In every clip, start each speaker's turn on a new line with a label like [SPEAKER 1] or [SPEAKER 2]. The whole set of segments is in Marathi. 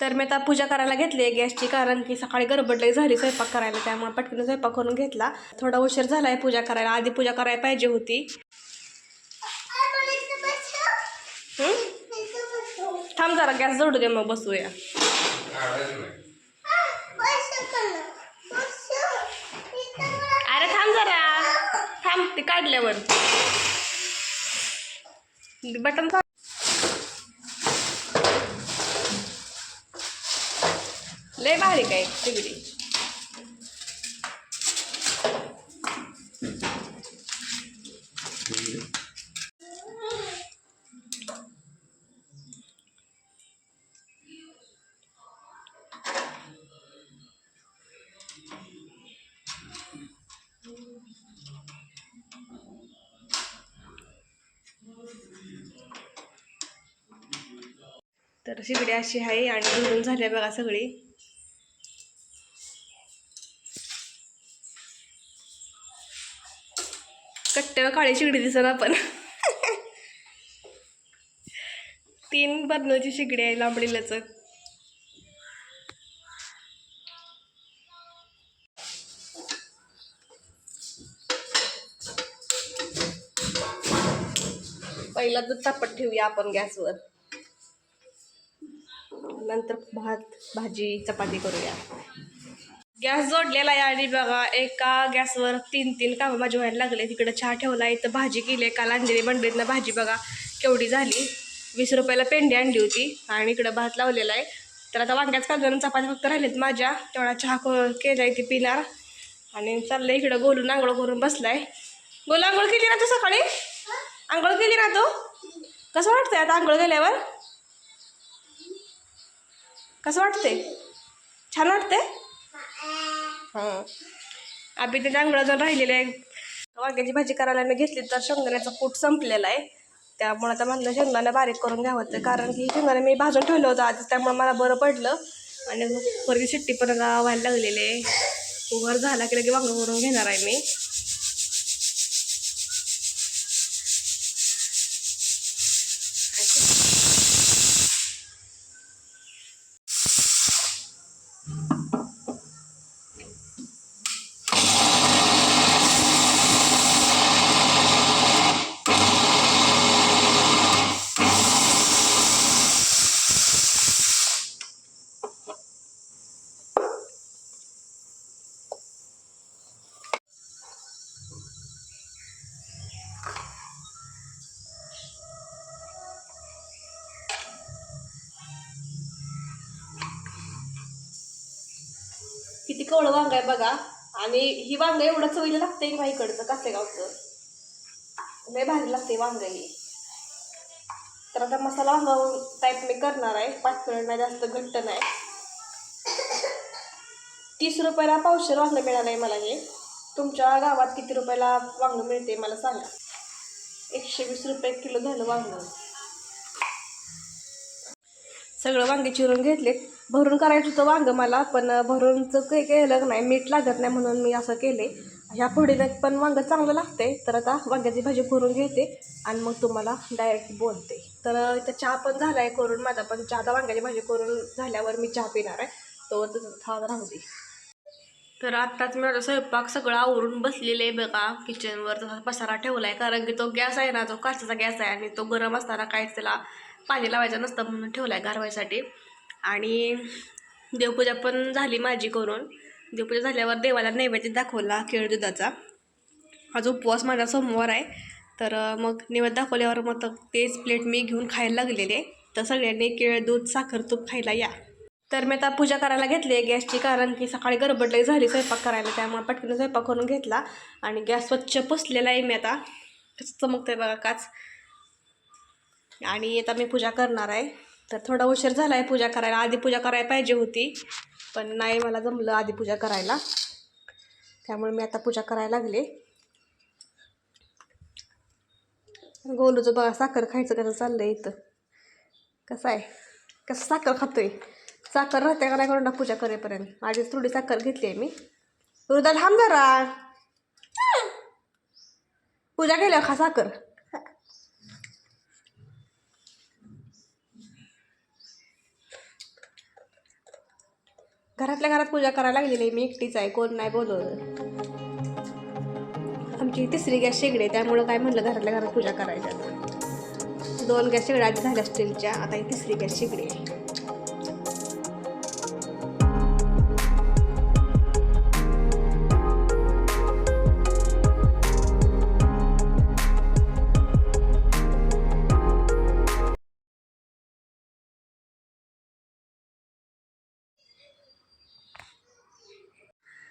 [SPEAKER 1] तर मी आता पूजा करायला घेतली आहे गॅसची कारण की सकाळी गडबडलई झाली स्वयंपाक करायला त्यामुळे पटकन स्वयंपाक करून घेतला. थोडा उशीर झाला आहे पूजा करायला आधी पूजा करायला पाहिजे होती. थांब जरा गॅस जोडू दे मग बसूया. अरे थांब जरा थांब ते काढल्यावर. बटन लय भारी काय तिगडी तर शिगडी अशी आहे आणि धुरून झाली बघा सगळी. तेव्हा काळी शिगडी दिसणार आपण. तीन बर्नरची शिगडी आहे लांबडी लचक पहिला दूध तापत ठेवूया आपण गॅसवर. नंतर भात भाजी चपाती करूया. गॅस जोडलेला आहे आणि बघा एका गॅसवर तीन तीन कामं माझी व्हायला लागले. तिकडं चहा ठेवला इथं भाजी केली काल अंजली मंडळीतनं भाजी बघा केवढी झाली. वीस रुपयाला पेंडी आणली होती आणि इकडं भात लावलेला आहे. तर आता वांग्याच काजून चपाती फक्त राहिलेत माझ्या. तेवढा चहा केला आहे ती पिणार. आणि चाललं इकडं गोलून आंघोळ करून बसलाय. गोलू आंघोळ केली ना तू सकाळी? आंघोळ केली ना तू? कसं वाटतंय आता आंघोळ केल्यावर? कसं वाटतंय? छान वाटतंय? हां. आम्ही ते डांगळं जण राहिलेले आहे. वांग्याची भाजी करायला मी घेतली तर शेंगदाण्याचं कूट संपलेला आहे. त्यामुळे आता म्हणलं शेंगदाणा बारीक करून घ्यावं होतं कारण की शेंगदाणा मी भाजून ठेवलं होतं आज त्यामुळे मला बरं पडलं. आणि परगी शिट्टी पण व्हायला लागलेली आहे. उघड झाला की लगे वांग करून घेणार आहे मी. कवळं वांग आहे बघा. आणि ही वांग एवढं चवीला लागते की माझ्या इकडचं कासेगावचं लय भारी लागते वांग ही. तर आता मसाला वांगा टाईप मी करणार आहे. पातळ नाही जास्त घट्ट नाही. तीस रुपयाला पावशेर वांगं मिळालं आहे मला हे. तुमच्या गावात किती रुपयाला वांगं मिळते मला सांगा. एकशे वीस रुपये किलो झालं वांगं. सगळं वांगे चिरून घेतले भरून करायचं होतं वांगं मला पण भरूनचं काही केलं नाही मीठ लागत नाही म्हणून मी असं केले. ह्या फोडीने पण वांगं चांगलं लागते तर आता वांग्याची भाजी करून घेते आणि मग तुम्हाला डायरेक्ट बोलते. तर इथं चहा पण झाला आहे करून माझा पण चहा आता वांग्याची भाजी करून झाल्यावर मी चहा पिणार आहे. तो तसं थांब राहू दे. तर आत्ताच मी माझा स्वयंपाक सगळं आवरून बसलेले आहे बघा किचनवर तसा पसारा ठेवला आहे कारण की तो गॅस आहे ना तो काचेचा गॅस आहे आणि तो गरम असताना काहीच त्याला पाणी लावायचं नसतं म्हणून ठेवला आहे गारवायसाठी. आणि देवपूजा पण झाली माझी करून. देवपूजा झाल्यावर देवाला नैवेद्य दाखवला केळ दुधाचा. आज उपवास माझा सोमवार आहे. तर मग नैवेद्य दाखवल्यावर मग तर तेच प्लेट मी घेऊन खायला लागलेले. तर सगळ्यांनी केळ दूध साखर तूप खायला या. तर मी आता पूजा करायला घेतली आहे गॅसची कारण की सकाळी गरबडली झाली स्वयंपाक करायला त्यामुळे पटकन स्वयंपाक करून घेतला आणि गॅस स्वच्छ पुसलेला आहे मी आता. कसं चमकतंय बघा काच. आणि आता मी पूजा करणार आहे. तर थोडा उशीर झाला आहे पूजा करायला. आधी पूजा करायला पाहिजे होती पण नाही मला जमलं आधी पूजा करायला. त्यामुळे मी आता पूजा करायला लागले. गोलूचं बघा साखर खायचं कसं चाललं आहे इथं. कसं आहे? कसं साखर खातोय? साखर राहते का नाही करून पूजा करेपर्यंत? आधीच थोडी साखर घेतली आहे मी. हृदय थांब जरा. पूजा केल्यावर खा साखर. घरातल्या घरात पूजा करायला लागलेली आहे. मी एकटीच आहे. कोण नाही बोलवलं. आमची तिसरी गॅस शेगडी त्यामुळं काय म्हणलं घरातल्या घरात पूजा करायच्या दोन गॅस शेगड्या आधी झाल्या स्टीलच्या आता ही तिसरी गॅस शेगडी आहे.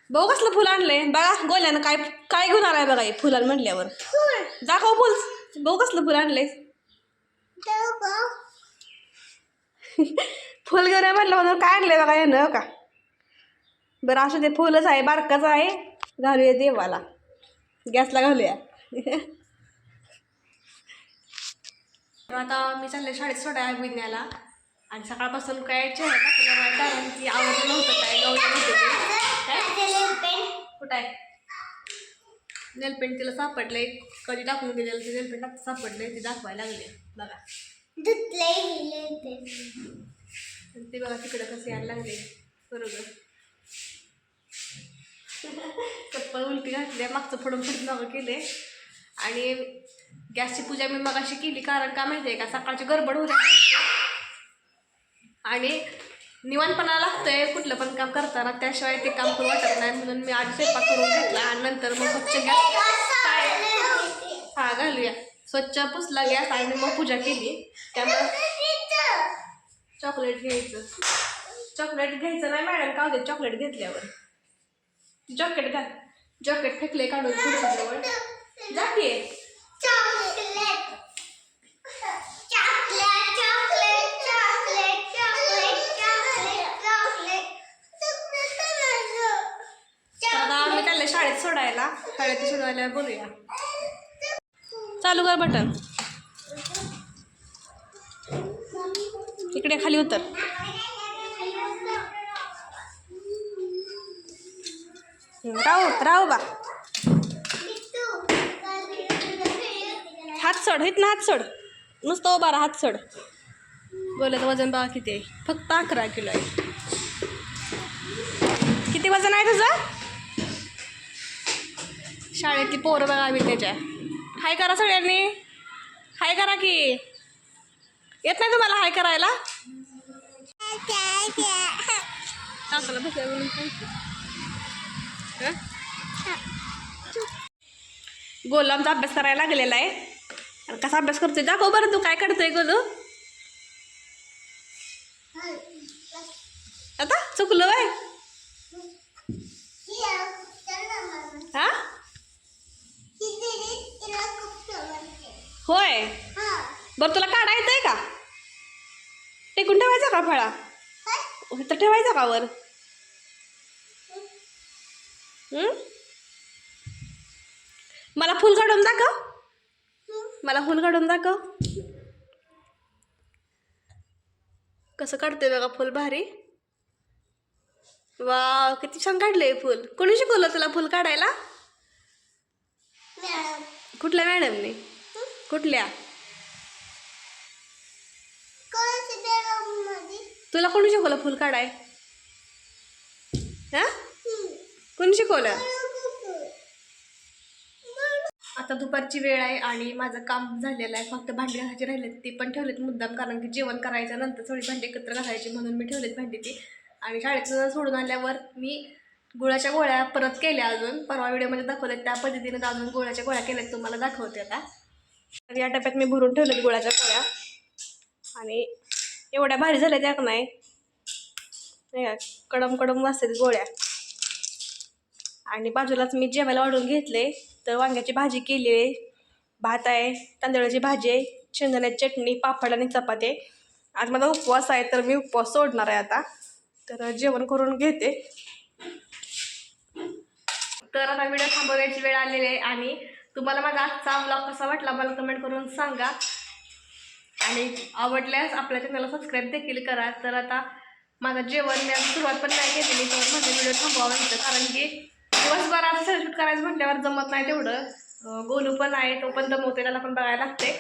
[SPEAKER 1] भाऊ कसलं फुल आणलंय? बघा गोल्यानं काय काय घेऊन आलाय बघा हे फुलान म्हणल्यावर दाखव फुल. भाऊ कसलं फुल आणलंय? फुल घेऊन म्हटलं म्हणून काय आणलंय बघा यानं हो का? बरं असं ते फुलच आहे बारकाच आहे. घालूया देवाला. गॅसला घालूया. आता मी चालले शाळेत सोडा विज्ञाला आणि सकाळपासून काय चेहरा नाही कारण की आवडलं नव्हतं काय गवलं नव्हतं. काय? कुठं आहे? नेलपेंट तिला सापडले कधी टाकून दिलेलं ते नेलपेंट आता सापडले ते दाखवायला लागले बघा. ते बघा तिकडं कसे यायला लागले बरोबर. चप्पल उलटी घातली मागचं फोडून फोडून मागं केले आणि गॅसची पूजा मी मगाशी केली कारण का माहिती आहे का? सकाळची गडबड होते आणि निवांतपणा लागतंय कुठलं पण काम करताना त्याशिवाय ते काम करू वाटत नाही. म्हणून मी आधी स्वयंपाक करून घेतला आणि नंतर मग स्वच्छ गॅस हा घालूया. स्वच्छ पुसला गॅस आणि मग पूजा केली. त्यामुळे चॉकलेट घ्यायचं. चॉकलेट घ्यायचं नाही मॅडम का होते चॉकलेट घेतल्यावर? जॉकेट घाल. जॉकेट फेकले काढून खुर्चीजवळ जा की तर आता आम्ही त्याला शाळेत सोडायला शाळेत बोलूया चालू कर बटन. इकडे खाली उतर. राहू राहू बा. हात सोड हित ना हात सोड. नुसतं उभा राहा हात सोड. बोलत वजन बघा किती आहे. फक्त अकरा किलो आहे. किती वजन आहे तुझं? शाळेतली पोरं बघा मी त्याच्या. हाय करा सगळ्यांनी. हाय करा की. येत नाही तुम्हाला हाय करायला? टाकलं गोलू आमचा अभ्यास करायला लागलेला आहे. कसा अभ्यास करतोय? दाखव बरं तू काय करतोय गोलू आता चुकलं बाय हा होय? बरं तुला काढा येतंय का? टेकून ठेवायचा का फळा? तर ठेवायचा का वर? हं? मला फुल काढून दाखव. मला फुल काढून दाखव. कसं काढते बघा फुल भारी. वा किती छान काढले फुल. कोणी शिकवलं तुला फुल काढायला? कुठल्या मॅडमने? कुठल्या? तुला कोणी शिकवलं फुल काढाय? हा? कोणी शिकवलं? आता दुपारची वेळ आहे आणि माझं काम झालेलं आहे. फक्त भांडी घासायची राहिलेत ती पण ठेवलेत मुद्दाम कारण की जेवण करायचं नंतर थोडी भांडी एकत्र घालायची म्हणून मी ठेवलेत भांडी ती. आणि शाळेतून सोडून आल्यावर मी गुळाच्या गोळ्या परत केल्या अजून. परवा व्हिडिओमध्ये दाखवल्यात त्या पद्धतीने अजून गोळ्याच्या गोळ्या केल्यात. तुम्हाला दाखवते आता. तर या टप्प्यात मी भरून ठेवलेत गुळाच्या पोळ्या. आणि एवढ्या भारी झाल्या त्या नाही? का, कडम कडम वाजतात गोळ्या. आणि बाजूलाच मी जेवायला वाढून घेतले. तर वांग्याची भाजी केली आहे. भात आहे तांदळाची भाजी आहे शेंगदाण्याची चटणी पापड आणि चपाती आहे. आज माझा उपवास आहे तर मी उपवास सोडणार आहे आता. तर जेवण करून घेते. तर आता व्हिडिओ थांबवण्याची वेळ आलेली आहे आणि तुम्हाला माझा आजचा ब्लॉग कसा वाटला मला कमेंट करून सांगा. आणि आवडल्यास आपल्या चॅनलला सबस्क्राईब देखील करा. तर आता माझं जेवण मी सुरुवात पण नाही केलेली तर माझा व्हिडिओ थांबवावा इथं कारण की दिवसभरात शूट करायचं म्हटल्यावर जमत नाही तेवढं. गोलू पण आहे तो पण दमवते त्याला पण बघायला लागते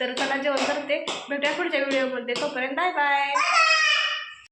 [SPEAKER 1] तर त्याला जेवण करते. भेटूया पुढच्या व्हिडिओमध्ये तोपर्यंत बाय बाय